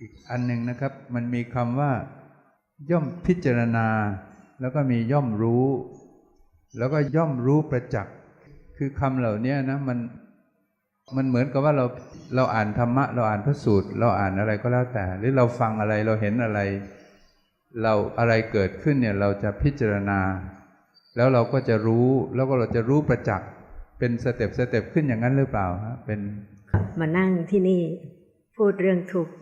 อีกอันหนึ่งนะครับ มันมีคำว่า ย่อมพิจารณา แล้วก็มีย่อมรู้ แล้วก็ย่อมรู้ประจักษ์คือคำเหล่านี้นะมันมันเหมือนกับว่าเราเราอ่านธรรมะ เราอ่านพระสูตร เราอ่านอะไรก็แล้วแต่ หรือเราฟังอะไรเราเห็นอะไร เราอะไรเกิดขึ้นเนี่ยเราจะพิจารณา แล้วเราก็จะรู้แล้วก็เราจะรู้ประจักษ์เป็นสเต็ปสเต็ปขึ้นอย่างนั้นหรือเปล่าฮะเป็นมานั่งที่นี่พูดเรื่องทุกข์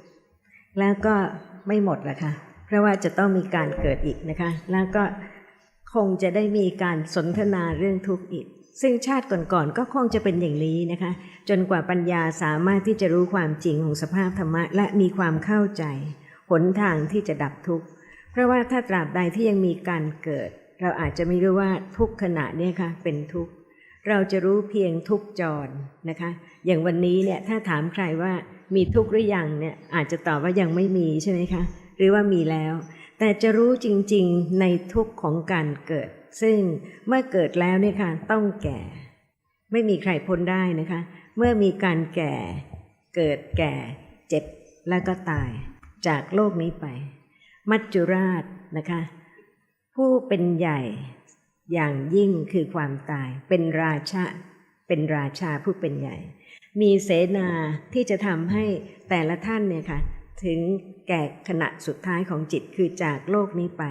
แล้วก็ไม่หมดละค่ะ เพราะว่าจะต้องมีการเกิดอีกนะคะ แล้วก็คงจะได้มีการสนทนาเรื่องทุกข์อีก ซึ่งชาติก่อนๆก็คงจะเป็นอย่างนี้นะคะ จนกว่าปัญญาสามารถที่จะรู้ความจริงของสภาพธรรมะ และมีความเข้าใจ หนทางที่จะดับทุกข์ เพราะว่าถ้าตราบใดที่ยังมีการเกิด เราอาจจะไม่รู้ว่าทุกขณะเนี้ค่ะเป็นทุกข์ เราจะรู้เพียงทุกจรนะคะ อย่างวันนี้เนี่ยถ้าถามใครว่า มีทุกข์หรือยังเนี่ยอาจจะตอบว่ายังไม่มีใช่ไหมคะ หรือว่ามีแล้ว แต่จะรู้จริงๆในทุกข์ของการเกิด ซึ่งเมื่อเกิดแล้วเนี่ยค่ะต้องแก่ ไม่มีใครพ้นได้นะคะ เมื่อมีการแก่ เกิดแก่ เจ็บแล้วก็ตายจากโลกนี้ไป มัจจุราชนะคะ ผู้เป็นใหญ่อย่างยิ่งคือความตาย เป็นราชาเป็นราชาผู้เป็นใหญ่ มีเสนาที่จะทำให้แต่ละท่านเนี่ยค่ะถึงแก่ขณะสุดท้ายของจิตคือจากโลกนี้ไป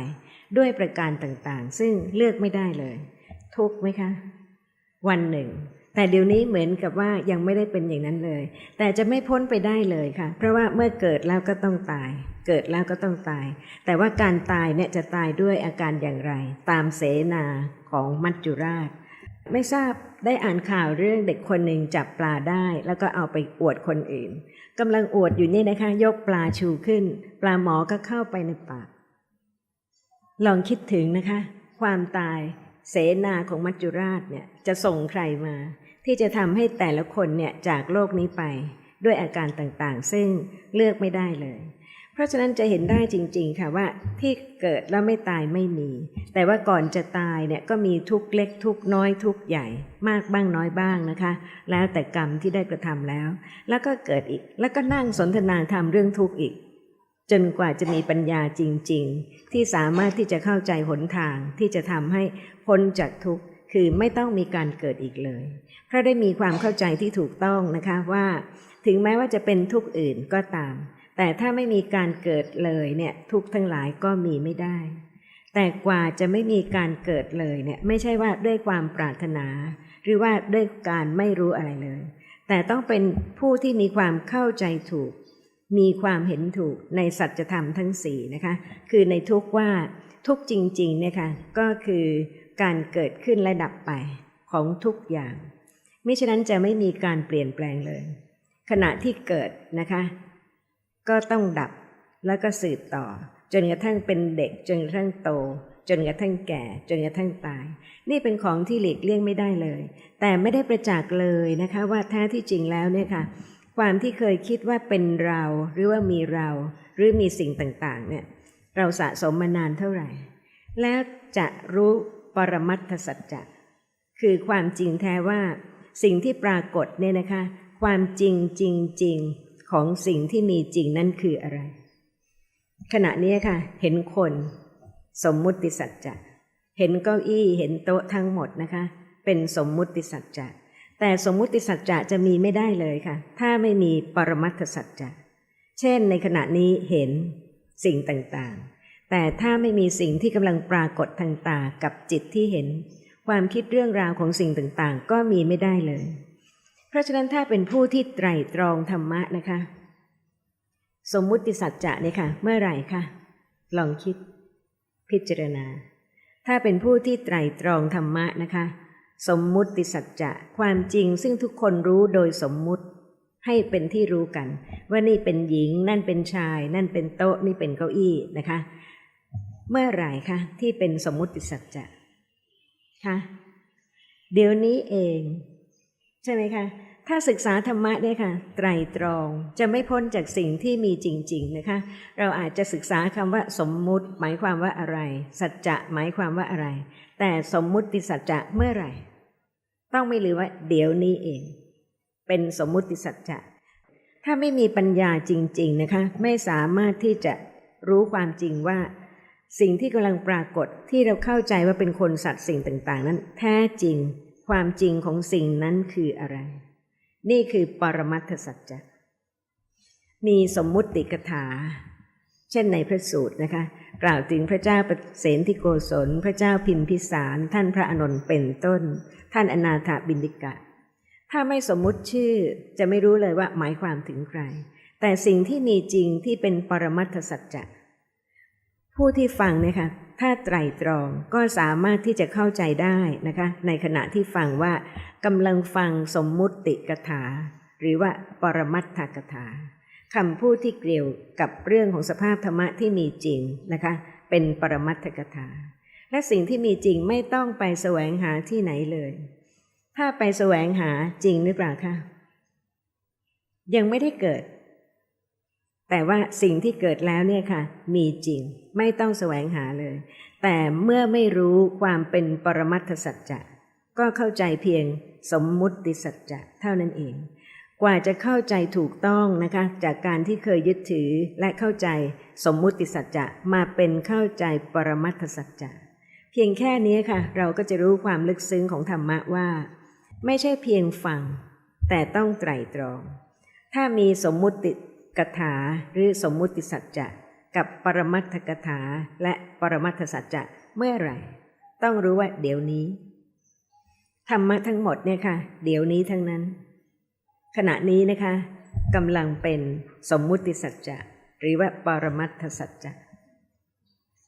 ด้วยประการต่างๆ ซึ่งเลือกไม่ได้เลย ทุกไหมคะ วันหนึ่ง แต่เดี๋ยวนี้เหมือนกับว่ายังไม่ได้เป็นอย่างนั้นเลย แต่จะไม่พ้นไปได้เลยค่ะ เพราะว่าเมื่อเกิดแล้วก็ต้องตาย เกิดแล้วก็ต้องตาย แต่ว่าการตายเนี่ยจะตายด้วยอาการอย่างไร ตามเสนาของมัจจุราช ไม่ทราบได้อ่านข่าวเรื่องเด็กคนหนึ่งจับปลาได้ แล้วก็เอาไปอวดคนอื่นกำลังอวดอยู่นี่นะคะ ยกปลาชูขึ้น ปลาหมอก็เข้าไปในปาก ลองคิดถึงนะคะ ความตายเสนาของมัจจุราชเนี่ยจะส่งใครมา ที่จะทำให้แต่ละคนเนี่ยจากโลกนี้ไป ด้วยอาการต่างๆ ซึ่งเลือกไม่ได้เลย เพราะฉะนั้นจะเห็นได้จริง ๆ ค่ะว่าที่เกิดแล้วไม่ตายไม่มี แต่ว่าก่อนจะตายเนี่ยก็มีทุกเล็กทุกน้อยทุกใหญ่ มากบ้างน้อยบ้างนะคะ แล้วแต่กรรมที่ได้กระทำแล้ว แล้วก็เกิดอีก แล้วก็นั่งสนทนาธรรมเรื่องทุกข์อีก จนกว่าจะมีปัญญาจริง ๆ ที่สามารถที่จะเข้าใจหนทางที่จะทำให้พ้นจากทุกข์คือไม่ต้องมีการเกิดอีกเลย เพราะได้มีความเข้าใจที่ถูกต้องนะคะว่า ถึงแม้ว่าจะเป็นทุกข์อื่นก็ตาม แต่ถ้าไม่มีการเกิดเลยเนี่ยทุกทั้งหลายก็มีไม่ได้ แต่กว่าจะไม่มีการเกิดเลยเนี่ยไม่ใช่ว่าด้วยความปรารถนา หรือว่าด้วยการไม่รู้อะไรเลย แต่ต้องเป็นผู้ที่มีความเข้าใจถูก มีความเห็นถูกในสัจธรรมทั้งสี่นะคะ คือในทุกว่าทุกจริงๆเนี่ยค่ะก็คือการเกิดขึ้นและดับไปของทุกอย่าง ไมิฉะนั้นจะไม่มีการเปลี่ยนแปลงเลย ขณะที่เกิดนะคะ ก็ต้องดับแล้วก็สืบต่อ จนกระทั่งเป็นเด็ก จนกระทั่งโต จนกระทั่งแก่ จนกระทั่งตาย นี่เป็นของที่หลีกเลี่ยงไม่ได้เลย แต่ไม่ได้ประจักษ์เลยนะคะ ว่าแท้ที่จริงแล้วเนี่ยค่ะ ความที่เคยคิดว่าเป็นเราหรือว่ามีเราหรือมีสิ่งต่างๆเนี่ยเราสะสมมานานเท่าไหร่ แล้วจะรู้ปรมัตถสัจจะคือความจริงแท้ว่าสิ่งที่ปรากฏเนี่ยนะคะ ความจริงจริงจริง ของสิ่งที่มีจริงนั่นคืออะไร ขณะนี้ค่ะ เห็นคน สมมุติสัจจะเห็นเก้าอี้เห็นโต๊ะทั้งหมดนะคะ เป็นสมมุติสัจจะแต่สมมุติสัจจะจะมีไม่ได้เลยค่ะ ถ้าไม่มีปรมัตถสัจจะเช่นในขณะนี้เห็นสิ่งต่างๆ แต่ถ้าไม่มีสิ่งที่กำลังปรากฏทางตากับจิตที่เห็น ความคิดเรื่องราวของสิ่งต่างๆ ก็มีไม่ได้เลย ราะฉะนั้นถ้าเป็นผู้ที่ไตรตรองธรรมะนะคะ สมมุติสัจจะเนี่ยค่ะ เมื่อไหร่คะลองคิด พิจารณา ถ้าเป็นผู้ที่ไตรตรองธรรมะนะคะ สมมุติสัจจะความจริงซึ่งทุกคนรู้โดยสมมุติ ให้เป็นที่รู้กัน ว่านี่เป็นหญิง นั่นเป็นชาย นั่นเป็นโต๊ะนี่เป็นเก้าอี้นะคะ เมื่อไหร่คะที่เป็นสมมุติสัจจะคะเดี๋ยวนี้เอง ใช่ไหมคะ ถ้าศึกษาธรรมะเนี่ยค่ะ ไตรตรองจะไม่พ้นจากสิ่งที่มีจริง ๆนะคะ เราอาจจะศึกษาคำว่าสมมุติ หมายความว่าอะไร สัจจะหมายความว่าอะไร แต่สมมุติสัจจะเมื่อไหร่ ต้องไม่ลืมว่า เดี๋ยวนี้เอง เป็นสมมุติสัจจะ ถ้าไม่มีปัญญาจริง ๆนะคะ ไม่สามารถที่จะรู้ความจริงว่า สิ่งที่กำลังปรากฏที่เราเข้าใจว่าเป็นคนสัตว์สิ่งต่าง ๆ นั้น แท้จริง ความจริงของสิ่งนั้นคืออะไร นี่คือปรมัตถสัจจะมีสมมุติกถา เช่นในพระสูตรนะคะ กล่าวถึงพระเจ้าประเสนที่โกศล พระเจ้าพิมพิสาร ท่านพระอานนท์เป็นต้น ท่านอนาถบินิกะ ถ้าไม่สมมุติชื่อจะไม่รู้เลยว่าหมายความถึงใคร แต่สิ่งที่มีจริงที่เป็นปรมัตถสัจจะผู้ที่ฟังเนี่ยค่ะ ถ้าไตรตรองก็สามารถที่จะเข้าใจได้นะคะ ในขณะที่ฟังว่ากำลังฟังสมมุติกถา หรือว่าปรมัตถกถาคำพูดที่เกี่ยวกับเรื่องของสภาพธรรมะที่มีจริงนะคะ เป็นปรมัตถกถา และสิ่งที่มีจริงไม่ต้องไปแสวงหาที่ไหนเลย ถ้าไปแสวงหาจริงหรือเปล่าคะยังไม่ได้เกิด แต่ว่าสิ่งที่เกิดแล้วเนี่ยค่ะ มีจริงไม่ต้องแสวงหาเลย แต่เมื่อไม่รู้ความเป็นปรมัตถสัจจะก็เข้าใจเพียงสมมุติสัจจะเท่านั้นเอง กว่าจะเข้าใจถูกต้องนะคะ จากการที่เคยยึดถือและเข้าใจสมมุติสัจจะมาเป็นเข้าใจปรมัตถสัจจะเพียงแค่นี้ค่ะ เราก็จะรู้ความลึกซึ้งของธรรมะว่า ไม่ใช่เพียงฟัง แต่ต้องไตรตรอง ถ้ามีสมมุติ กถาหรือสมมุติสัจจะกับปรมัตถกถาและปรมัตถสัจจะเมื่อไหร่ ต้องรู้ว่าเดี๋ยวนี้ ธรรมะทั้งหมดเนี่ยค่ะ เดี๋ยวนี้ทั้งนั้น ขณะนี้นะคะกำลังเป็นสมมุติสัจจะหรือว่าปรมัตถสัจจะ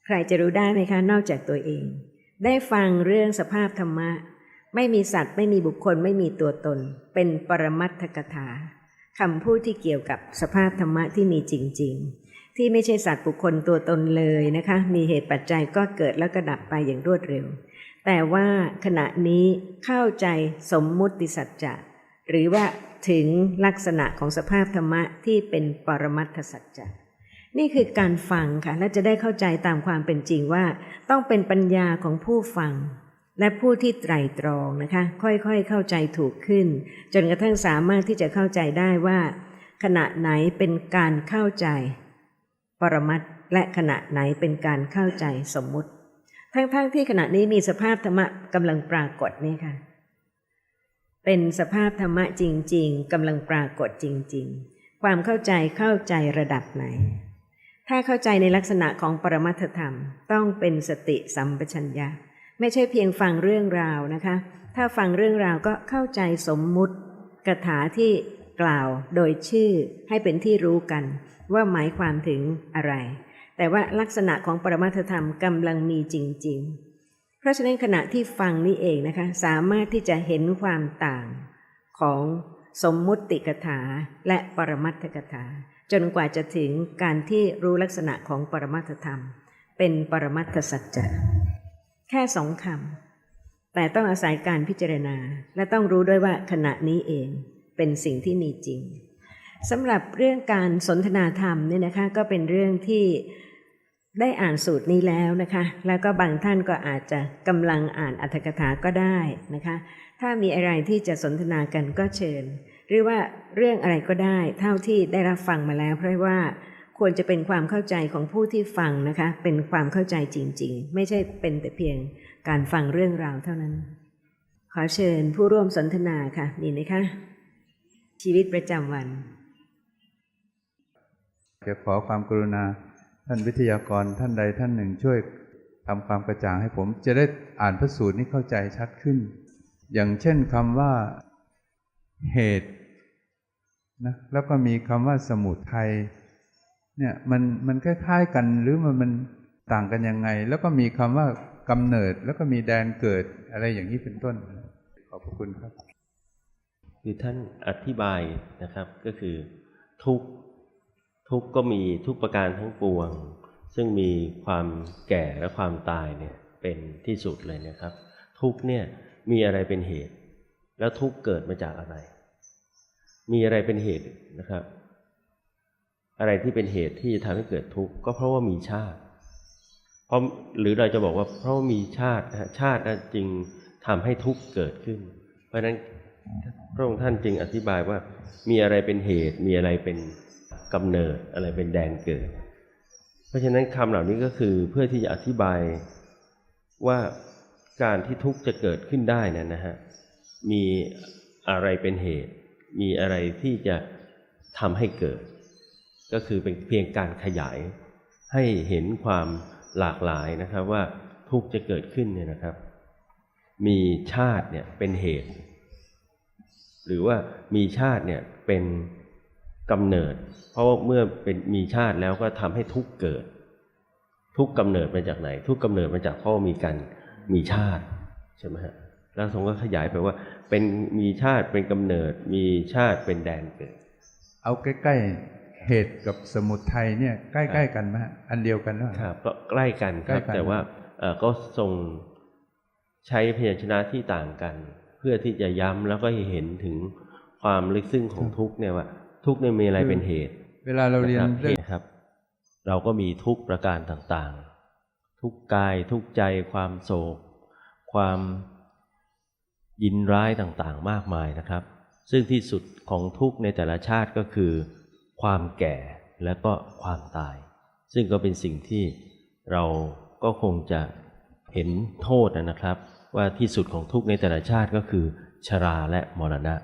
ใครจะรู้ได้ไหมคะนอกจากตัวเอง ได้ฟังเรื่องสภาพธรรมะ ไม่มีสัตว์ไม่มีบุคคลไม่มีตัวตน เป็นปรมัตถกถา คำพูดที่เกี่ยวกับสภาพธรรมะที่มีจริง ๆ ที่ไม่ใช่สัตว์บุคคลตัวตนเลยนะคะ มีเหตุปัจจัยก็เกิดแล้วก็ดับไปอย่างรวดเร็ว แต่ว่าขณะนี้เข้าใจสมมุติสัจจะหรือว่าถึงลักษณะของสภาพธรรมะที่เป็นปรมัตถสัจจะนี่คือการฟังค่ะและจะได้เข้าใจตามความเป็นจริงว่า ต้องเป็นปัญญาของผู้ฟัง และผู้ที่ไตรตรองนะคะ ค่อยๆเข้าใจถูกขึ้น จนกระทั่งสามารถที่จะเข้าใจได้ว่า ขณะไหนเป็นการเข้าใจ ปรมัตและขณะไหนเป็นการเข้าใจสมมุติ ทั้งๆทที่ขณะนี้มีสภาพธรรมะกำลังปรากฏนี่ค่ะ เป็นสภาพธรรมะจริง ๆกำลังปรากฏจริง ๆ ความเข้าใจเข้าใจระดับไหน ถ้าเข้าใจในลักษณะของปรมัตถธรรม ต้องเป็นสติสัมปชัญญะ ไม่ใช่เพียงฟังเรื่องราวนะคะ ถ้าฟังเรื่องราวก็เข้าใจสมมุติกถาที่กล่าวโดยชื่อให้เป็นที่รู้กัน ว่าหมายความถึงอะไร แต่ว่าลักษณะของปรมัตธรรมกำลังมีจริง ๆ เพราะฉะนั้นขณะที่ฟังนี่เองนะคะ สามารถที่จะเห็นความต่างของสมมุติกถาและปรมัตถกถา จนกว่าจะถึงการที่รู้ลักษณะของปรมัตธรรม เป็นปรมัตถสัจจะ แค่สองคำแต่ต้องอาศัยการพิจารณา และต้องรู้ด้วยว่าขณะนี้เองเป็นสิ่งที่มีจริงสำหรับเรื่องการสนทนาธรรมเนี่ยนะคะก็เป็นเรื่องที่ได้อ่านสูตรนี้แล้วนะคะ แล้วก็บางท่านก็อาจจะกำลังอ่านอัตถกถาก็ได้นะคะ ถ้ามีอะไรที่จะสนทนากันก็เชิญ หรือว่าเรื่องอะไรก็ได้ เท่าที่ได้รับฟังมาแล้วเพราะว่า ควรจะเป็นความเข้าใจของผู้ที่ฟังนะคะ เป็นความเข้าใจจริง ๆ ไม่ใช่เป็นแต่เพียงการฟังเรื่องราวเท่านั้น ขอเชิญผู้ร่วมสนทนาค่ะมีไหมคะ ชีวิตประจำวันจะขอความกรุณาท่านวิทยากรท่านใดท่านหนึ่งช่วยทำความกระจ่างให้ผม จะได้อ่านพระสูตรนี้เข้าใจชัดขึ้น อย่างเช่นคำว่าเหตุนะแล้วก็มีคำว่าสมุทัย เนี่ยมันมันคล้ายๆกันหรือมันมันต่างกันยังไง แล้วก็มีคำว่ากำเนิดแล้วก็มีแดนเกิดอะไรอย่างนี้เป็นต้น ขอบพระคุณครับ คือท่านอธิบายนะครับก็คือทุกทุกก็มีทุกประการทั้งปวง ซึ่งมีความแก่และความตายเนี่ยเป็นที่สุดเลยนะครับ ทุกเนี่ยมีอะไรเป็นเหตุ แล้วทุกเกิดมาจากอะไร มีอะไรเป็นเหตุนะครับ อะไรที่เป็นเหตุที่จะทำให้เกิดทุกข์ก็เพราะว่ามีชาติ เพราะหรือเราจะบอกว่าเพราะามีชาติชาติจึงทำให้ทุกข์เกิดขึ้น เพราะฉะนั้นพระองค์ท่านจึงอธิบายว่ามีอะไรเป็นเหตุ มีอะไรเป็นกำเนิด อะไรเป็นแดนเกิด เพราะฉะนั้นคำเหล่านี้ก็คือเพื่อที่จะอธิบายว่าการที่ทุกข์จะเกิดขึ้นได้เนยนะฮะมีอะไรเป็นเหตุ มีอะไรที่จะทำให้เกิด ก็คือเป็นเพียงการขยายให้เห็นความหลากหลายนะครับว่าทุกจะเกิดขึ้นเนี่ยนะครับ มีชาติเนี่ยเป็นเหตุ หรือว่ามีชาติเนี่ยเป็นกำเนิด เพราะว่าเมื่อเป็นมีชาติแล้วก็ทำให้ทุกเกิด ทุกข์กำเนิดมาจากไหน ทุกข์กำเนิดมาจากเพราะว่ามีการมีชาติใช่ไหมฮะแล้วทรงก็ขยายไปว่า เป็นมีชาติเป็นกำเนิด มีชาติเป็นแดนเกิด เอาใกล้ๆ เหตุกับสมุทัยเนี่ยใกล้ๆกันไหมฮะอันเดียวกันหรือเปล่าครับก็ใกล้กันคใกล้รับกันแต่ว่าเอ่อก็ทรงใช้พยัญชนะที่ต่างกัน เพื่อที่จะย้ำแล้วก็ให้เห็นถึงความลึกซึ้งของทุกข์เนี่ยว่า ทุกข์เนี่ยมีอะไรเป็นเหตุ เวลาเราเรียนนะคเรื่องบครับ เราก็มีทุกข์ประการต่างๆ ทุกข์กายทุกข์ใจความโศก ความยินร้ายต่างๆ มากมายนะครับ ซึ่งที่สุดของทุกข์ในแต่ละชาติก็คือ ความแก่และก็ความตาย ซึ่งก็เป็นสิ่งที่เราก็คงจะเห็นโทษนะครับ ว่าที่สุดของทุกข์ในแต่ละชาติก็คือ ชราและมรณะ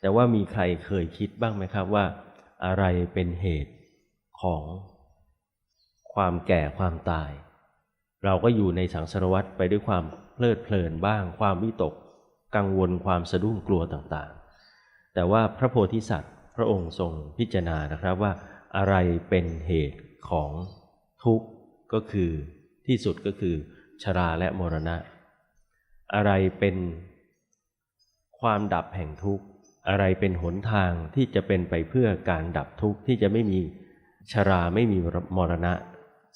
แต่ว่ามีใครเคยคิดบ้างไหมครับว่า อะไรเป็นเหตุของความแก่ความตาย เราก็อยู่ในสังสารวัฏไปด้วยความเพลิดเพลินบ้าง ความวิตก กังวลความสะดุ้งกลัวต่างๆ แต่ว่าพระโพธิสัตว์ ระองค์ทรงพิจารณานะครับว่าอะไรเป็นเหตุของทุกข์ก็คือที่สุดก็คือ ชราและมรณะ อะไรเป็นความดับแห่งทุกข์ อะไรเป็นหนทางที่จะเป็นไปเพื่อการดับทุกข์ที่จะไม่มีชราไม่มีมรณะ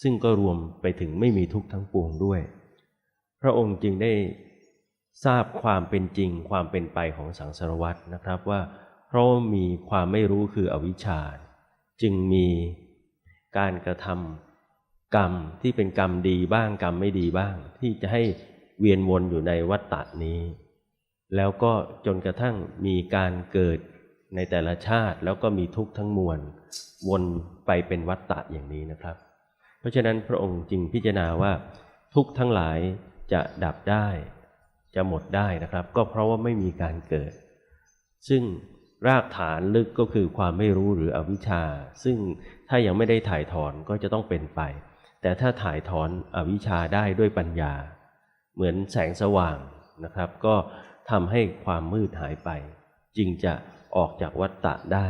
ซึ่งก็รวมไปถึงไม่มีทุกข์ทั้งปวงด้วย พระองค์จึงได้ทราบความเป็นจริงความเป็นไปของสังสารวัฏนะครับว่า ราะมีความไม่รู้คืออวิชชา จึงมีการกระทำกรรมที่เป็นกรรมดีบ้างกรรมไม่ดีบ้าง ที่จะให้เวียนวนอยู่ในวัฏฏะนี้ แล้วก็จนกระทั่งมีการเกิดในแต่ละชาติแล้วก็มีทุกข์ทั้งมวลวนไปเป็นวัฏฏะอย่างนี้นะครับ เพราะฉะนั้นพระองค์จึงพิจารณาว่า ทุกข์ทั้งหลายจะดับได้ จะหมดได้นะครับ ก็เพราะว่าไม่มีการเกิด ซึ่ง รากฐานลึกก็คือความไม่รู้หรืออวิชชา ซึ่งถ้ายังไม่ได้ถ่ายถอนก็จะต้องเป็นไป แต่ถ้าถ่ายถอนอวิชชาได้ด้วยปัญญา เหมือนแสงสว่างนะครับ ก็ทำให้ความมืดหายไป จึงจะออกจากวัฏฏะได้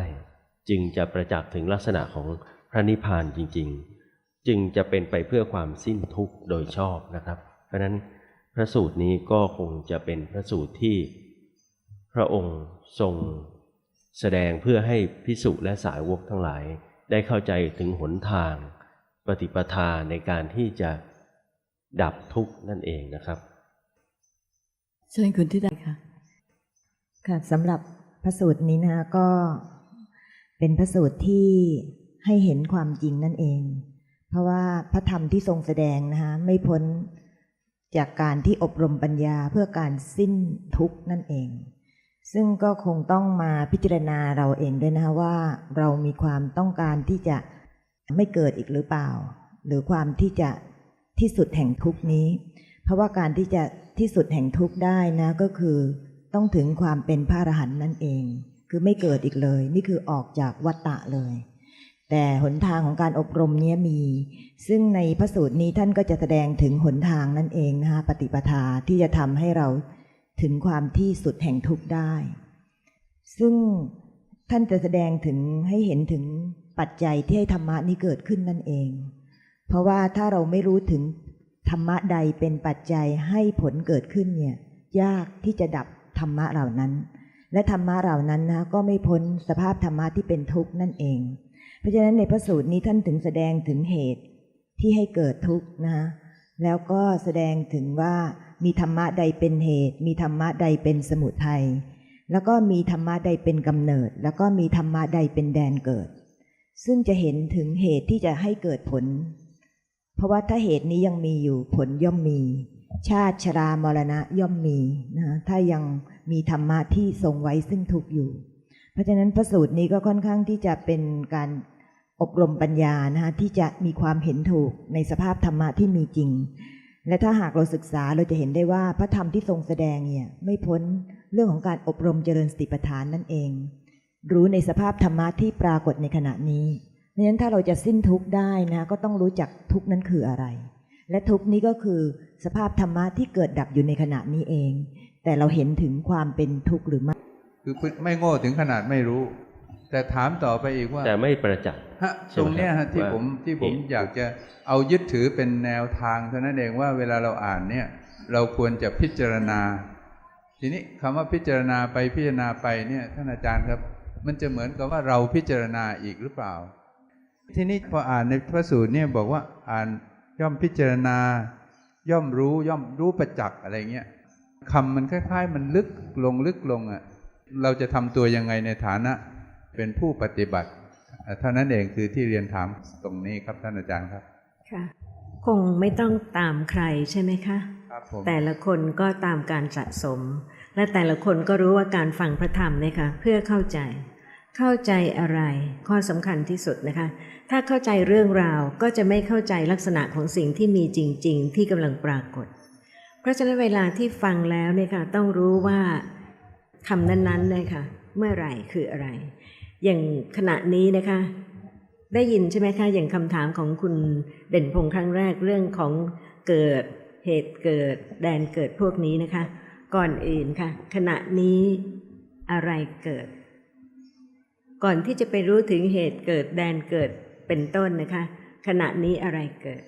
จึงจะประจักษ์ถึงลักษณะของพระนิพพานจริง ๆ จึงจะเป็นไปเพื่อความสิ้นทุกข์โดยชอบนะครับ เพราะนั้นพระสูตรนี้ก็คงจะเป็นพระสูตรที่พระองค์ทรง แสดงเพื่อให้พิสุและสาวกทั้งหลาย ได้เข้าใจถึงหนทาง ปฏิปทาในการที่จะดับทุกข์นั่นเองนะครับเชิญคุณที่ได้ค่ะ ค่ะสำหรับพระสูตรนี้นะคะก็เป็นพระสูตรที่ให้เห็นความจริงนั่นเอง เพราะว่าพระธรรมที่ทรงแสดงนะคะไม่พ้นจากการที่อบรมปัญญาเพื่อการสิ้นทุกข์นั่นเอง ซึ่งก็คงต้องมาพิจารณาเราเองด้วยนะคะว่าเรามีความต้องการที่จะไม่เกิดอีกหรือเปล่า หรือความที่จะที่สุดแห่งทุกนี้ เพราะว่าการที่จะที่สุดแห่งทุกได้นะก็คือ ต้องถึงความเป็นพระอรหันต์นั่นเอง คือไม่เกิดอีกเลย นี่คือออกจากวัฏฏะเลย แต่หนทางของการอบรมเนี้ยมี ซึ่งในพระสูตรนี้ท่านก็จะแสดงถึงหนทางนั่นเองนะคะปฏิปทาที่จะทำให้เรา ถึงความที่สุดแห่งทุกข์ได้ ซึ่งท่านจะแสดงถึงให้เห็นถึงปัจจัยที่ให้ธรรมะนี้เกิดขึ้นนั่นเอง เพราะว่าถ้าเราไม่รู้ถึงธรรมะใดเป็นปัจจัยให้ผลเกิดขึ้นเนี่ยยากที่จะดับธรรมะเหล่านั้น และธรรมะเหล่านั้นนะก็ไม่พ้นสภาพธรรมะที่เป็นทุกข์นั่นเอง เพราะฉะนั้นในพระสูตรนี้ท่านถึงแสดงถึงเหตุที่ให้เกิดทุกข์นะแล้วก็แสดงถึงว่า มีธรรมะใดเป็นเหตุ มีธรรมะใดเป็นสมุทัยแล้วก็มีธรรมะใดเป็นกำเนิด แล้วก็มีธรรมะใดเป็นแดนเกิด ซึ่งจะเห็นถึงเหตุที่จะให้เกิดผล เพราะว่าถ้าเหตุนี้ยังมีอยู่ผลย่อมมี ชาติชรามรณะย่อมมีนะถ้ายังมีธรรมะที่ทรงไว้ซึ่งทุกอยู่ เพราะฉะนั้นพระสูตรนี้ก็ค่อนข้างที่จะเป็นการอบรมปัญญานะคะที่จะมีความเห็นถูกในสภาพธรรมะที่มีจริง และถ้าหากเราศึกษาเราจะเห็นได้ว่าพระธรรมที่ทรงแสดงเนี่ยไม่พ้นเรื่องของการอบรมเจริญสติปัฏฐานนั่นเอง รู้ในสภาพธรรมะที่ปรากฏในขณะนี้ดังนั้นถ้าเราจะสิ้นทุกข์ได้นะก็ต้องรู้จักทุกข์นั้นคืออะไร และทุกข์นี้ก็คือสภาพธรรมะที่เกิดดับอยู่ในขณะนี้เอง แต่เราเห็นถึงความเป็นทุกข์หรือไม่คือไม่โง่ถึงขนาดไม่รู้ แต่ถามต่อไปอีกว่า แต่ไม่ประจักษ์ฮะใช่ตไหมรงเนี้ยครัฮะบที่ว่าผมที่ผมเหตุอยากจะเอายึดถือเป็นแนวทางเท่านั้นเองว่าเวลาเราอ่านเนี่ย เราควรจะพิจารณา ทีนี้คำว่าพิจารณาไปพิจารณาไปเนี่ยท่านอาจารย์ครับ มันจะเหมือนกับว่าเราพิจารณาอีกหรือเปล่า ทีนี้พออ่านในพระสูตรเนี่ยบอกว่าอ่านย่อมพิจารณา ย่อมรู้ย่อมรู้ประจักษ์อะไรเงี้ยคำมันคล้ายๆ มันลึกลงลึกลงอะเราจะทำตัวยังไงในฐานะ เป็นผู้ปฏิบัติอะเท่านั้นเองคือที่เรียนถามตรงนี้ครับท่านอาจารย์ครับค่ะคงไม่ต้องตามใครใช่ไหมคะครับผมแต่ละคนก็ตามการสะสม และแต่ละคนก็รู้ว่าการฟังพระธรรมเนี่ยค่ะเพื่อเข้าใจ เข้าใจอะไร ข้อสำคัญที่สุดนะคะ ถ้าเข้าใจเรื่องราวก็จะไม่เข้าใจลักษณะของสิ่งที่มีจริง ๆ ที่กำลังปรากฏ เพราะฉะนั้นเวลาที่ฟังแล้วเนี่ยค่ะต้องรู้ว่าคำนั้นๆเลยค่ะเมื่อไหร่คืออะไร อย่างขณะนี้นะคะ ได้ยินใช่ไหมคะอย่างคำถามของคุณเด่นพงษ์ครั้งแรกเรื่องของเกิดเหตุเกิดแดนเกิดพวกนี้นะคะ ก่อนอื่นค่ะ ขณะนี้อะไรเกิด ก่อนที่จะไปรู้ถึงเหตุเกิดแดนเกิดเป็นต้นนะคะ ขณะนี้อะไรเกิด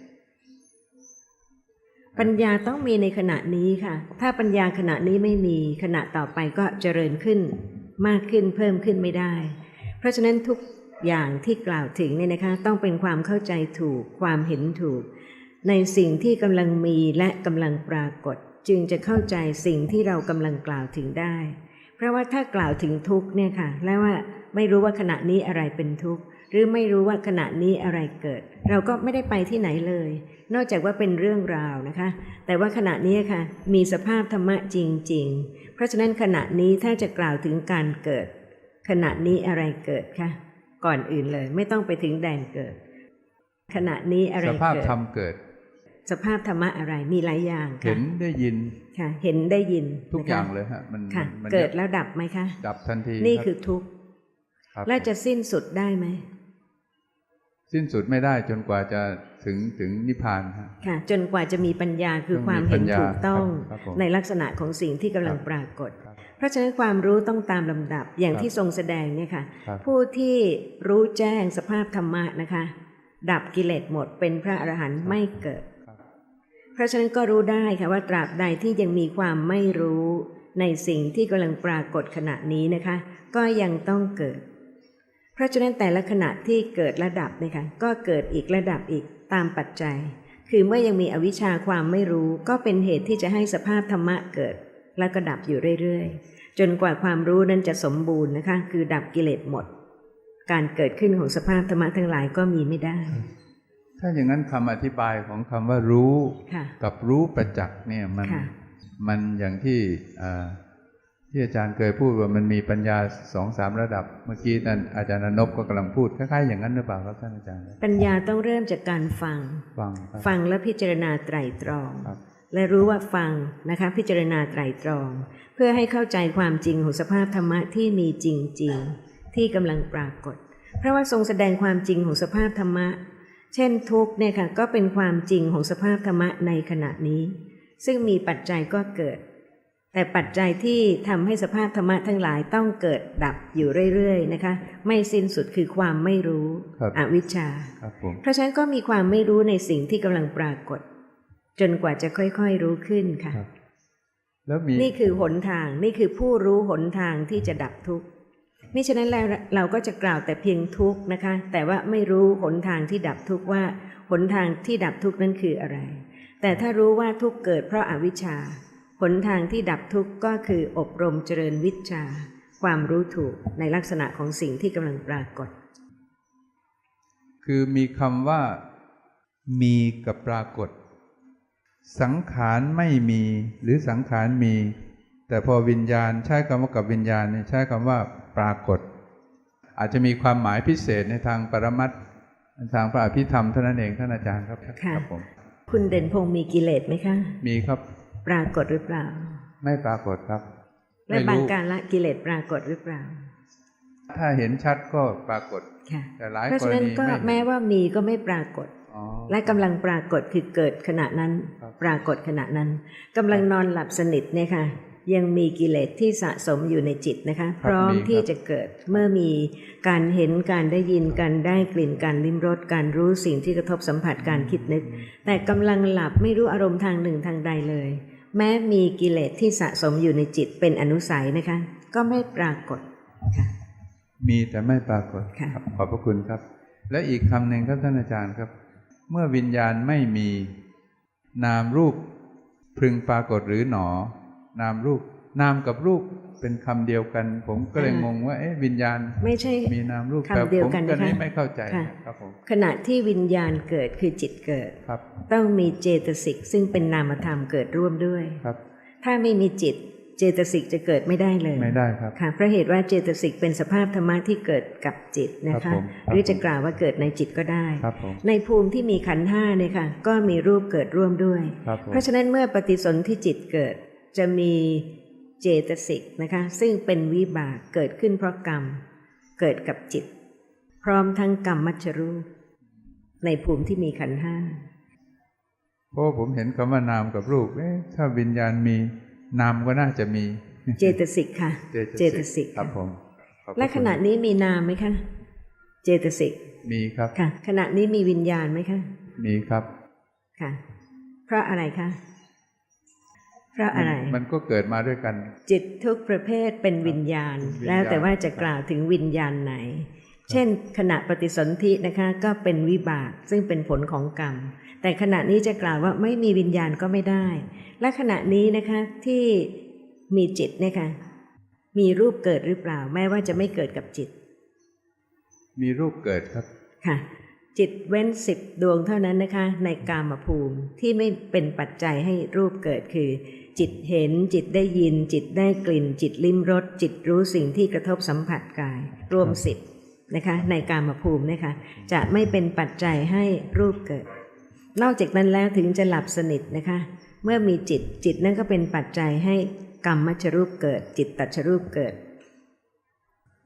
ปัญญาต้องมีในขณะนี้ค่ะ ถ้าปัญญาขณะนี้ไม่มีขณะต่อไปก็เจริญขึ้น มากขึ้นเพิ่มขึ้นไม่ได้ เพราะฉะนั้นทุกอย่างที่กล่าวถึงเนี่ยนะคะต้องเป็นความเข้าใจถูกความเห็นถูก ในสิ่งที่กำลังมีและกำลังปรากฏ จึงจะเข้าใจสิ่งที่เรากำลังกล่าวถึงได้ เพราะว่าถ้ากล่าวถึงทุกเนี่ยค่ะแล้วว่าไม่รู้ว่าขณะนี้อะไรเป็นทุกข์หรือไม่รู้ว่าขณะนี้อะไรเกิด เราก็ไม่ได้ไปที่ไหนเลย นอกจากว่าเป็นเรื่องราวนะคะ แต่ว่าขณะนี้ค่ะ มีสภาพธรรมะจริง ๆ เพราะฉะนั้นขณะนี้ถ้าจะกล่าวถึงการเกิด ขณะนี้อะไรเกิดคะก่อนอื่นเลย ไม่ต้องไปถึงแดนเกิด ขณะนี้อะไรสเกิดภาพธรรมเกิด สภาพธรรมะอะไรมีหลายอย่างเห็ค่ะนได้ยินค่ะ เห็นได้ยินทุกนะคะอย่างเลยฮะมันค่ะมันเกิดแล้วดับไหมคะ ดับทันทีนี่รับคือทุกข์ครับแล้วจะสิ้นสุดได้ไหมสิ้นสุดไม่ได้จนกว่าจะถึงถึงนิพพานฮะค่ะ จนกว่าจะมีปัญญาคือต้องมีความเห็นปัญญาถูกต้องครับครับผมในลักษณะของสิ่งที่กำลังครับปรากฏครับ เพราะฉะนั้นความรู้ต้องตามลำดับอย่างครับที่ทรงแสดงเนี่ยค่ะครับผู้ที่รู้แจ้งสภาพธรรมะนะคะ ดับกิเลสหมดเป็นพระอรหันต์ไม่เกิดครับเพราะฉะนั้นก็รู้ได้ค่ะว่าตราบใดที่ยังมีความไม่รู้ในสิ่งที่กำลังปรากฏขณะนี้นะคะ ก็ยังต้องเกิด เพราะฉะนั้นแต่ละขณะที่เกิดระดับนะคะก็เกิดอีกระดับอีกตามปัจจัย คือเมื่อยังมีอวิชชาความไม่รู้ ก็เป็นเหตุที่จะให้สภาพธรรมะเกิด แล้วก็ดับอยู่เรื่อยๆ จนกว่าความรู้นั้นจะสมบูรณ์นะคะ คือดับกิเลสหมด การเกิดขึ้นของสภาพธรรมะทั้งหลายก็มีไม่ได้ ถ้าอย่างนั้นคำอธิบายของคำว่ารู้ค่ะกับรู้ประจักษ์เนี่ยมันค่ะมันอย่างที่อ่าที่อาจารย์เคยพูดว่ามันมีปัญญาสองสามระดับ เมื่อกี้ท่านอาจารย์อนบก็กำลังพูดคล้ายๆอย่างนั้นหรือเปล่าครับท่านอาจารย์ ปัญญาต้องเริ่มจากการฟัง ฟังครับฟังและพิจารณาไตรตรองครับ และรู้ว่าฟังนะคะพิจารณาไตรตรอง เพื่อให้เข้าใจความจริงของสภาพธรรมะที่มีจริงๆ ที่กำลังปรากฏ เพราะว่าทรงแสดงความจริงของสภาพธรรมะ เช่นทุกข์เนี่ยค่ะก็เป็นความจริงของสภาพธรรมะในขณะนี้ ซึ่งมีปัจจัยก็เกิด แต่ปัจจัยที่ทำให้สภาพธรรมะทั้งหลายต้องเกิดดับอยู่เรื่อยๆนะคะ ไม่สิ้นสุดคือความไม่รู้ครับอวิชชาครับผมเพราะฉะนั้นก็มีความไม่รู้ในสิ่งที่กำลังปรากฏ จนกว่าจะค่อยๆรู้ขึ้นค่ะครับแล้วมีนี่คือหนทางนี่คือผู้รู้หนทางที่จะดับทุกข์มิฉะนั้นแล้วเราก็จะกล่าวแต่เพียงทุกข์นะคะ แต่ว่าไม่รู้หนทางที่ดับทุกข์ว่าหนทางที่ดับทุกข์นั้นคืออะไร แต่ถ้ารู้ว่าทุกข์เกิดเพราะอาวิชชาหนทางที่ดับทุกข์ก็คืออบรมเจริญวิชา ความรู้ถูกในลักษณะของสิ่งที่กำลังปรากฏ คือมีคำว่ามีกับปรากฏ สังขารไม่มีหรือสังขารมี แต่พอวิญญาณใช้คำว่ากับวิญญาณเนี่ยใช้คำว่าปรากฏ อาจจะมีความหมายพิเศษในทางปรมัตถ์ทางพระอภิธรรมเท่านั้นเองท่านอาจารย์ครับค่ะครับผมคุณเด่นพงษ์มีกิเลสไหมคะ มีครับ ปรากฏหรือเปล่า ไม่ปรากฏครับและไม่บางรู้การละกิเลสปรากฏหรือเปล่า ถ้าเห็นชัดก็ปรากฏค่ะแต่หลายเพราะกฉะรนั้นณีก็ไม่แม้ว่ามีก็ไม่ปรากฏอ๋อ และกำลังปรากฏคือเกิดขณะนั้นครับปรากฏขณะนั้นกำลังนอนหลับสนิทเนี่ยค่ะ ยังมีกิเลสที่สะสมอยู่ในจิตนะคะ พร้อมที่จะเกิดเมื่อมีการเห็นการได้ยินการได้กลิ่นการลิ้มรสการรู้สิ่งที่กระทบสัมผัสการคิดนึก แต่กำลังหลับไม่รู้อารมณ์ทางหนึ่งทางใดเลย แม้มีกิเลสที่สะสมอยู่ในจิตเป็นอนุสัยนะคะ ก็ไม่ปรากฏค่ะมีแต่ไม่ปรากฏค่ะครับขอบพระคุณครับ และอีกคำหนึ่งครับท่านอาจารย์ครับ เมื่อวิญญาณไม่มี นามรูปพึงปรากฏหรือหนอ นามรูป นามกับรูปเป็นคำเดียวกัน ผมก็เลยงงว่าเอ๊ะวิญญาณไม่ใช่มีนามรูปคำเดียวกันแต่ผมก็นะคะนี่ไม่เข้าใจค่ะครับผมขณะที่วิญญาณเกิดคือจิตเกิดครับ ต้องมีเจตสิกซึ่งเป็นนามธรรมเกิดร่วมด้วยครับ ถ้าไม่มีจิต เจตสิกจะเกิดไม่ได้เลย ไม่ได้ครับค่ะเพราะเหตุว่าเจตสิกเป็นสภาพธรรมะที่เกิดกับจิตนะครัคะบผมครับหรือจะกล่าวว่าเกิดในจิตก็ได้ครับผมในภูมิที่มีขันธ์ห้าเนี่ยค่ะก็มีรูปเกิดร่วมด้วยครับผมเพราะฉะนั้นเมื่อปฏิสนธิจิตเกิดจะมีเจตสิกนะคะซึ่งเป็นวิบากเกิดขึ้นเพราะกรรมเกิดกับจิต พร้อมทั้งกรรมมัชรูปในภูมิที่มีขันธ์ห้าเพราะว่าผมเห็นคำว่านามกับรูปเอ๊ะถ้าวิญญาณมี นามก็น่าจะมี เจตสิกค่ะ เจตสิกครับผมขอบพรและขณะนี้มีนามไหมคะ เจตสิกมีครับค่ะ ขณะนี้มีวิญญาณไหมคะมีครับค่ะเพราะอะไรคะเพราะอะไรมันมันก็เกิดมาด้วยกัน จิตทุกประเภทเป็นวิญญาณวิญญาณ แล้วแต่ว่าจะกล่าวถึงวิญญาณไหน เช่นขณะปฏิสนธินะคะ ก็เป็นวิบากซึ่งเป็นผลของกรรม แต่ขณะนี้จะกล่าวว่าไม่มีวิญญาณก็ไม่ได้ และขณะนี้นะคะที่มีจิตเนี่ยค่ะมีรูปเกิดหรือเปล่า แม้ว่าจะไม่เกิดกับจิต มีรูปเกิดครับค่ะจิตเว้นสิบดวงเท่านั้นนะคะ ในกามภูมิที่ไม่เป็นปัจจัยให้รูปเกิดคือ จิตเห็นจิตได้ยิน จิตได้กลิ่น จิตลิ้มรสจิตรู้สิ่งที่กระทบสัมผัสกาย รวมสิบนะคะ ในกามภูมินะคะ จะไม่เป็นปัจจัยให้รูปเกิด นอกจากนั้นแล้วถึงจะหลับสนิทนะคะ เมื่อมีจิตจิตนั่นก็เป็นปัจจัยให้กรรมมัชรูปเกิด จิตตัชรูปเกิด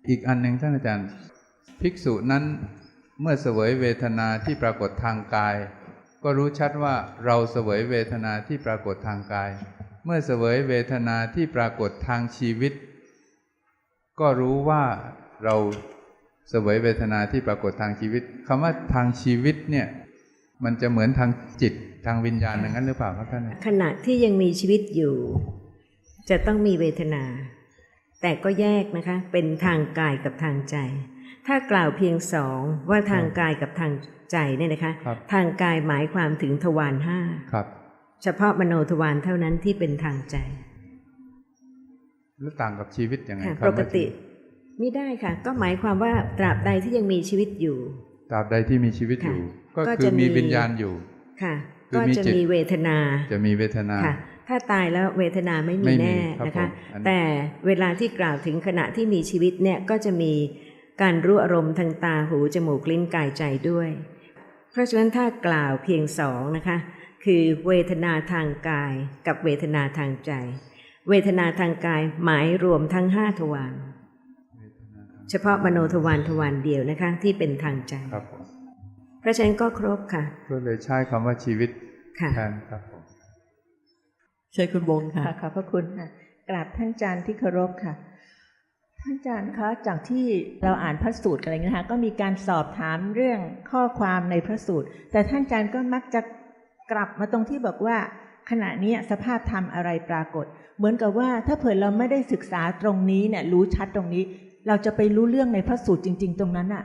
อีกอันหนึ่งท่านอาจารย์ ภิกษุนั้นเมื่อเสวยเวทนาที่ปรากฏทางกาย ก็รู้ชัดว่าเราเสวยเวทนาที่ปรากฏทางกาย เมื่อเสวยเวทนาที่ปรากฏทางชีวิต ก็รู้ว่าเราเสวยเวทนาที่ปรากฏทางชีวิตคำว่าทางชีวิตเนี่ย มันจะเหมือนทางจิตทางวิญญาณอย่างนั้นหรือเปล่าครับท่านขณะที่ยังมีชีวิตอยู่ จะต้องมีเวทนา แต่ก็แยกนะคะ เป็นทางกายกับทางใจ ถ้ากล่าวเพียงสองว่าทางกายกับทางใจเนี่ยนะคะครับทางกายหมายความถึงทวารห้าครับเฉพาะมโนทวารเท่านั้นที่เป็นทางใจแล้วต่างกับชีวิตยังไงค่ะครับปกติไม่ได้ค่ะ ก็หมายความว่าตราบใดที่ยังมีชีวิตอยู่ ตราบใดที่มีชีวิตอยู่ค่ะ ก็ก็คือจะมีมีวิญญาณอยู่ค่ะคือก็มีจะจิตมีเวทนา จะมีเวทนาค่ะ ถ้าตายแล้วเวทนาไม่ไม่มีมีแน่ครับนะคะผมอันนี้แต่เวลาที่กล่าวถึงขณะที่มีชีวิตเนี่ยก็จะมีการรู้อารมณ์ทางตาหูจมูกลิ้นกายใจด้วย เพราะฉะนั้นถ้ากล่าวเพียงสองนะคะ คือเวทนาทางกายกับเวทนาทางใจ เวทนาทางกายหมายรวมทั้งห้าทวารเฉพาะมโนทวารทวารเดียวนะคะที่เป็นทางใจครับผม เพราะฉะนั้นก็ครบค่ะ ก็เลยใช้คำว่าชีวิตค่ะแทนครับผมเชิญคุณบงค่ะค่ะขอบพระคุณค่ะกราบท่านอาจารย์ที่เคารพค่ะ ท่านอาจารย์คะจากที่เราอ่านพระสูตรกันอะไรเงี้ยนะคะก็มีการสอบถามเรื่องข้อความในพระสูตร แต่ท่านอาจารย์ก็มักจะกลับมาตรงที่บอกว่า ขณะนี้สภาพธรรมอะไรปรากฏ เหมือนกับว่าถ้าเผื่อเราไม่ได้ศึกษาตรงนี้เนี่ยรู้ชัดตรงนี้ เราจะไปรู้เรื่องในพระสูตรจริง ๆ ตรงนั้นอะ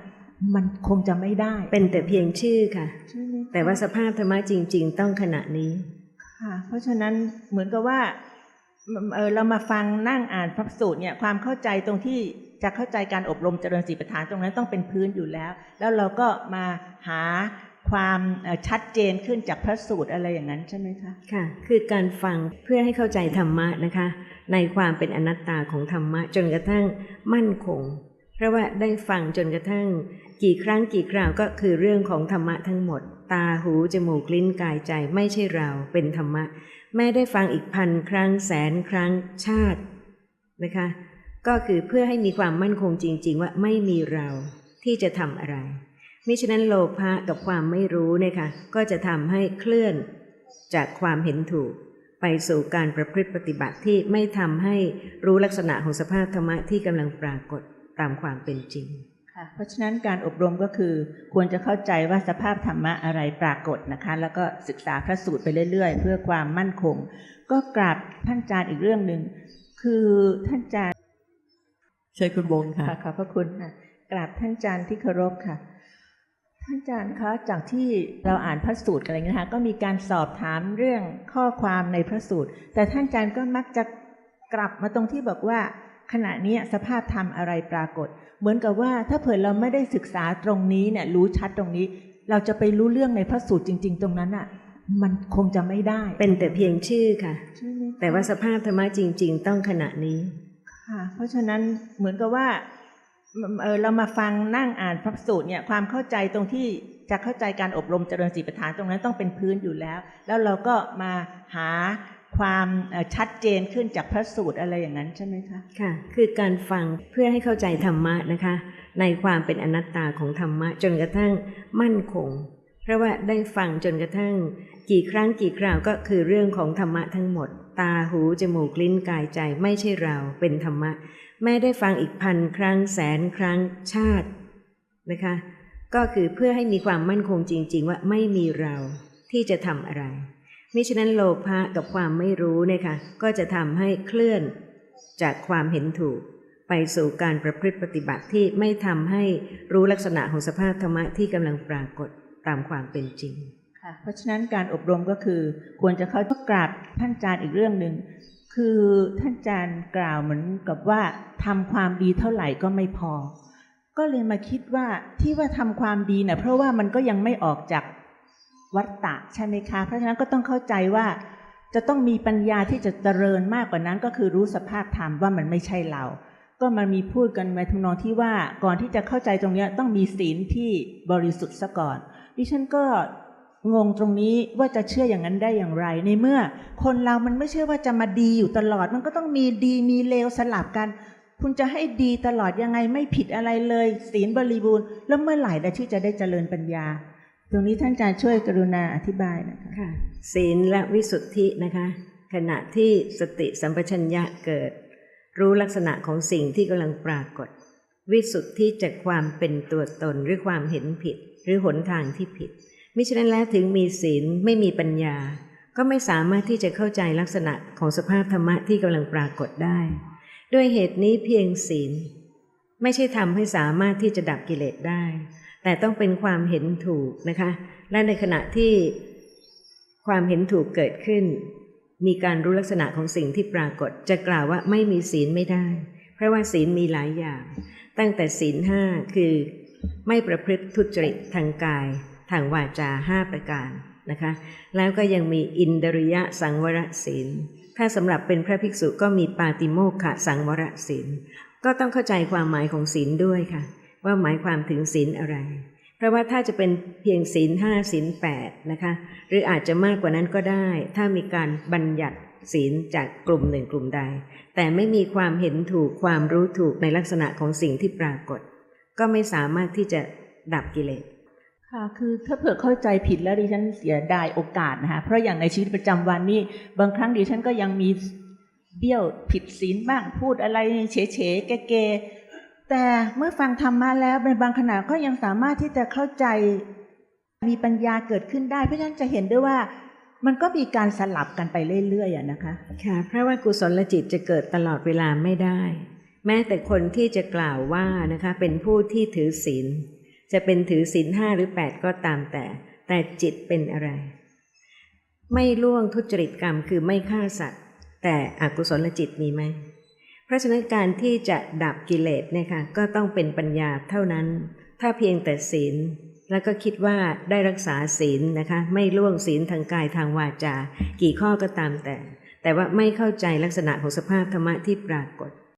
มันคงจะไม่ได้ เป็นแต่เพียงชื่อค่ะใช่ไหมคะแต่ว่าสภาพธรรมะจริง ๆ ต้องขณะนี้ค่ะ เพราะฉะนั้นเหมือนกับว่าเออเรามาฟังนั่งอ่านพระสูตรเนี่ยความเข้าใจตรงที่จะเข้าใจการอบรมเจริญสีประฐานตรงนั้นต้องเป็นพื้นอยู่แล้ว แล้วเราก็มาหาความเอ่อชัดเจนขึ้นจากพระสูตรอะไรอย่างนั้นใช่ไหมคะค่ะ คือการฟังเพื่อให้เข้าใจธรรมะนะคะ ในความเป็นอนัตตาของธรรมะจนกระทั่งมั่นคง เพราะว่าได้ฟังจนกระทั่ง กี่ครั้งกี่คราวก็คือเรื่องของธรรมะทั้งหมด ตาหู จมูก ลิ้นกายใจไม่ใช่เราเป็นธรรมะ แม่ได้ฟังอีกพันครั้งแสนครั้งชาตินะคะ ก็คือเพื่อให้มีความมั่นคงจริง ๆ ว่าไม่มีเราที่จะทำอะไรมิฉะนั้นโลภะกับความไม่รู้เนี่ยค่ะก็จะทำให้เคลื่อนจากความเห็นถูก ไปสู่การประพฤติปฏิบัติที่ไม่ทำให้รู้ลักษณะของสภาพธรรมะที่กำลังปรากฏตามความเป็นจริง ค่ะเพราะฉะนั้นการอบรมก็คือ ควรจะเข้าใจว่าสภาพธรรมะอะไรปรากฏนะคะ แล้วก็ศึกษาพระสูตรไปเรื่อย ๆ เพื่อความมั่นคง ก็กราบท่านอาจารย์อีกเรื่องหนึ่งคือท่านอาจารย์เชิญคุณวงค่ะค่ะขอบพระคุณค่ะกราบท่านอาจารย์ที่เคารพค่ะท่านอาจารย์คะจากที่เราอ่านพระสูตรกันอะไรเงี้ยนะคะก็มีการสอบถามเรื่องข้อความในพระสูตร แต่ท่านอาจารย์ก็มักจะกลับมาตรงที่บอกว่า ขณะนี้สภาพธรรมอะไรปรากฏ เหมือนกับว่าถ้าเผื่อเราไม่ได้ศึกษาตรงนี้เนี่ยรู้ชัดตรงนี้ เราจะไปรู้เรื่องในพระสูตรจริง ๆ ตรงนั้นอะมันคงจะไม่ได้ เป็นแต่เพียงชื่อค่ะใช่ไหมคะแต่ว่าสภาพธรรมะจริง ๆ ต้องขณะนี้ค่ะ เพราะฉะนั้นเหมือนกับว่าเออเรามาฟังนั่งอ่านพระสูตรเนี่ยความเข้าใจตรงที่จะเข้าใจการอบรมเจริญสีประฐานตรงนั้นต้องเป็นพื้นอยู่แล้ว แล้วเราก็มาหา ความชัดเจนขึ้นจากพระสูตรอะไรอย่างนั้นใช่ไหมคะค่ะ คือการฟังเพื่อให้เข้าใจธรรมะนะคะ ในความเป็นอนัตตาของธรรมะ จนกระทั่งมั่นคง เพราะว่าได้ฟังจนกระทั่ง กี่ครั้งกี่คราวก็คือเรื่องของธรรมะทั้งหมด ตาหูจมูกลิ้นกายใจไม่ใช่เราเป็นธรรมะ แม่ได้ฟังอีกพันครั้งแสนครั้งชาตินะคะ ก็คือเพื่อให้มีความมั่นคงจริง ๆ ว่าไม่มีเราที่จะทำอะไร มิฉะนั้นโลภะกับความไม่รู้เนี่ยค่ะก็จะทำให้เคลื่อนจากความเห็นถูก ไปสู่การประพฤติปฏิบัติที่ไม่ทำให้รู้ลักษณะของสภาพธรรมะที่กำลังปรากฏตามความเป็นจริงค่ะเพราะฉะนั้นการอบรมก็คือ ควรจะเข้ากราบท่านอาจารย์อีกเรื่องหนึ่งคือท่านอาจารย์กล่าวเหมือนกับว่าทำความดีเท่าไหร่ก็ไม่พอ ก็เลยมาคิดว่าที่ว่าทำความดีนี่ยเพราะว่ามันก็ยังไม่ออกจาก วัฏฏะใช่ไหมคะ เพราะฉะนั้นก็ต้องเข้าใจว่าจะต้องมีปัญญาที่จะเจริญมากกว่านั้น ก็คือรู้สภาพธรรมว่ามันไม่ใช่เรา ก็มันมีพูดกันในทำนองที่ว่าก่อนที่จะเข้าใจตรงนี้ต้องมีศีลที่บริสุทธิ์ซะก่อน ดิฉันก็งงตรงนี้ว่าจะเชื่ออย่างนั้นได้อย่างไร ในเมื่อ คนเรามันไม่ใช่ว่าจะมาดีอยู่ตลอด มันก็ต้องมีดีมีเลวสลับกัน คุณจะให้ดีตลอดยังไงไม่ผิดอะไรเลย ศีลบริบูรณ์แล้วเมื่อไหร่ละที่จะได้เจริญปัญญา รงนี้ท่านอาจารย์ช่วยกรุณาอธิบายนะคะค่ะศีลและวิสุทธินะคะ ขณะที่สติสัมปชัญญะเกิด รู้ลักษณะของสิ่งที่กำลังปรากฏ วิสุทธิจากความเป็นตัวตนหรือความเห็นผิด หรือหนทางที่ผิดมิฉะนั้นแล้วถึงมีศีลไม่มีปัญญา ก็ไม่สามารถที่จะเข้าใจลักษณะของสภาพธรรมะที่กำลังปรากฏได้ ด้วยเหตุนี้เพียงศีล ไม่ใช่ทำให้สามารถที่จะดับกิเลสได้ แต่ต้องเป็นความเห็นถูกนะคะ และในขณะที่ความเห็นถูกเกิดขึ้น มีการรู้ลักษณะของสิ่งที่ปรากฏ จะกล่าวว่าไม่มีศีลไม่ได้ เพราะว่าศีลมีหลายอย่าง ตั้งแต่ศีลห้าคือ ไม่ประพฤติทุจริตทางกาย ทางวาจาห้าประการนะคะ แล้วก็ยังมีอินดริยะสังวรศีล ถ้าสำหรับเป็นพระภิกษุก็มีปาติโมกขสังวรศีล ก็ต้องเข้าใจความหมายของศีลด้วยค่ะ ว่าหมายความถึงศีลอะไร เพราะว่าถ้าจะเป็นเพียงศีลห้าศีลแปดนะคะ หรืออาจจะมากกว่านั้นก็ได้ ถ้ามีการบัญญัติศีลจากกลุ่มหนึ่งกลุ่มใด แต่ไม่มีความเห็นถูกความรู้ถูกในลักษณะของสิ่งที่ปรากฏ ก็ไม่สามารถที่จะดับกิเลสค่ะคือถ้าเผื่อเข้าใจผิดแล้วดิฉันเสียดายโอกาสนะคะเพราะอย่างในชีวิตประจำวันนี่บางครั้งดิฉันก็ยังมีเบี้ยวผิดศีลบ้างพูดอะไรเฉยๆแก่ๆ แต่เมื่อฟังธรรมะแล้วในบางขณะก็ยังสามารถที่จะเข้าใจมีปัญญาเกิดขึ้นได้ เพราะฉะนั้นจะเห็นได้ว่ามันก็มีการสลับกันไปเรื่อยๆอะนะคะ ค่ะเพราะว่ากุศลจิตจะเกิดตลอดเวลาไม่ได้ แม้แต่คนที่จะกล่าวว่านะคะ เป็นผู้ที่ถือศีลจะเป็นถือศีลห้าหรือแปดก็ตามแต่ แต่จิตเป็นอะไร ไม่ล่วงทุจริตกรรมคือไม่ฆ่าสัตว์ แต่อกุศลจิตมีไหม เพราะฉะนั้นการที่จะดับกิเลสเนี่ยค่ะก็ต้องเป็นปัญญาเท่านั้น ถ้าเพียงแต่ศีล แล้วก็คิดว่าได้รักษาศีลนะคะ ไม่ล่วงศีลทางกายทางวาจา กี่ข้อก็ตามแต่ แต่ว่าไม่เข้าใจลักษณะของสภาพธรรมะที่ปรากฏ